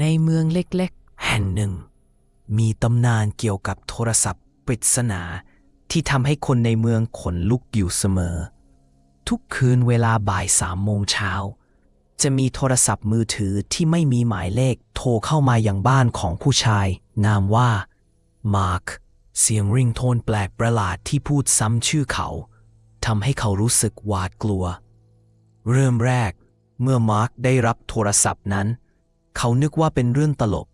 ในเมืองเล็กๆ แห่งหนึ่ง มีตำนานเกี่ยวกับโทรศัพท์ปริศนาที่ทำให้คนในเมืองขนลุกอยู่เสมอ ทุกคืนเวลาบ่ายสามโมงเช้า จะมีโทรศัพท์มือถือที่ไม่มีหมายเลขโทรเข้ามาอย่างบ้านของผู้ชาย นามว่า มาร์ค เสียงริงโทนแปลกประหลาดที่พูดซ้ำชื่อเขาทำให้เขารู้สึกหวาดกลัว เริ่มแรก เมื่อมาร์คได้รับโทรศัพท์นั้น เขานึกว่าเป็นเรื่องตลก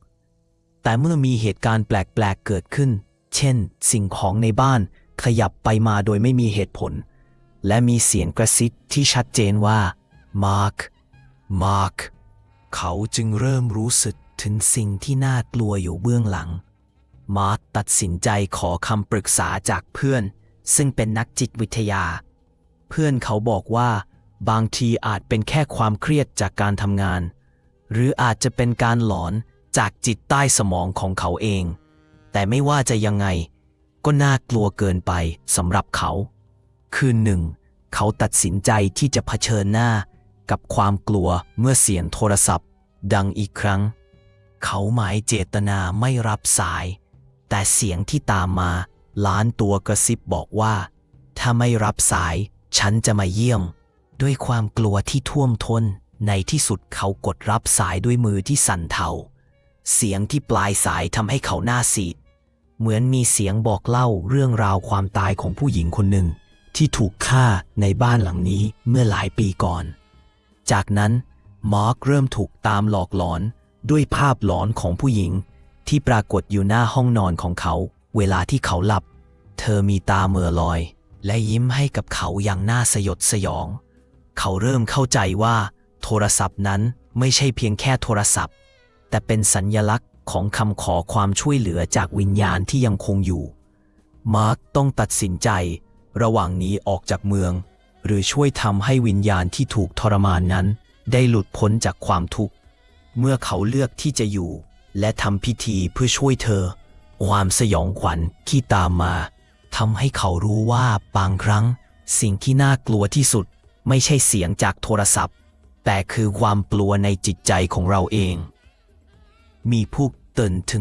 แต่เมื่อมีเหตุการณ์แปลกๆเกิดขึ้น เช่น สิ่งของในบ้านขยับไปมาโดยไม่มีเหตุผล และมีเสียงกระซิบที่ชัดเจนว่า มาร์ค มาร์ค เขาจึงเริ่มรู้สึกถึงสิ่งที่น่ากลัวอยู่เบื้องหลัง มาร์คตัดสินใจขอคำปรึกษาจากเพื่อน ซึ่งเป็นนักจิตวิทยา เพื่อนเขาบอกว่า บางทีอาจเป็นแค่ความเครียดจากการทำงาน หรืออาจจะเป็นการหลอนจากจิตใต้สมองของเขาเอง แต่ไม่ว่าจะยังไง ก็น่ากลัวเกินไปสำหรับเขา คืนหนึ่ง เขาตัดสินใจที่จะเผชิญหน้ากับความกลัวเมื่อเสียงโทรศัพท์ ดังอีกครั้ง เขาหมายเจตนาไม่รับสาย แต่เสียงที่ตามมาล้านตัวกระซิบบอกว่า ถ้าไม่รับสาย ฉันจะมาเยี่ยม ด้วยความกลัวที่ท่วมท้น ในที่สุดเขากดรับสายด้วยมือที่สั่นเทา เสียงที่ปลายสายทำให้เขาหน้าซีด เหมือนมีเสียงบอกเล่าเรื่องราวความตายของผู้หญิงคนหนึ่ง ที่ถูกฆ่าในบ้านหลังนี้เมื่อหลายปีก่อน จากนั้นมาร์คเริ่มถูกตามหลอกหลอนด้วยภาพหลอนของผู้หญิง ที่ปรากฏอยู่หน้าห้องนอนของเขา เวลาที่เขาหลับ เธอมีตาเมื่อลอย และยิ้มให้กับเขาอย่างน่าสยดสยอง เขาเริ่มเข้าใจว่า โทรศัพท์นั้นไม่ใช่เพียงแค่โทรศัพท์ แต่เป็นสัญญลักษณ์ของคำขอความช่วยเหลือจากวิญญาณที่ยังคงอยู่ มาร์คต้องตัดสินใจ ระหว่างหนี้ออกจากเมือง หรือช่วยทำให้วิญญาณที่ถูกทรมานนั้น ได้หลุดพ้นจากความทุกข์ เมื่อเขาเลือกที่จะอยู่ และทำพิธีเพื่อช่วยเธอ ความสยองขวัญที่ตามมาทำให้เขารู้ว่าบางครั้ง สิ่งที่น่ากลัวที่สุด ไม่ใช่เสียงจากโทรศัพท์ แต่คือความกลัวในจิตใจของเราเอง มีผู้ตื่นถึง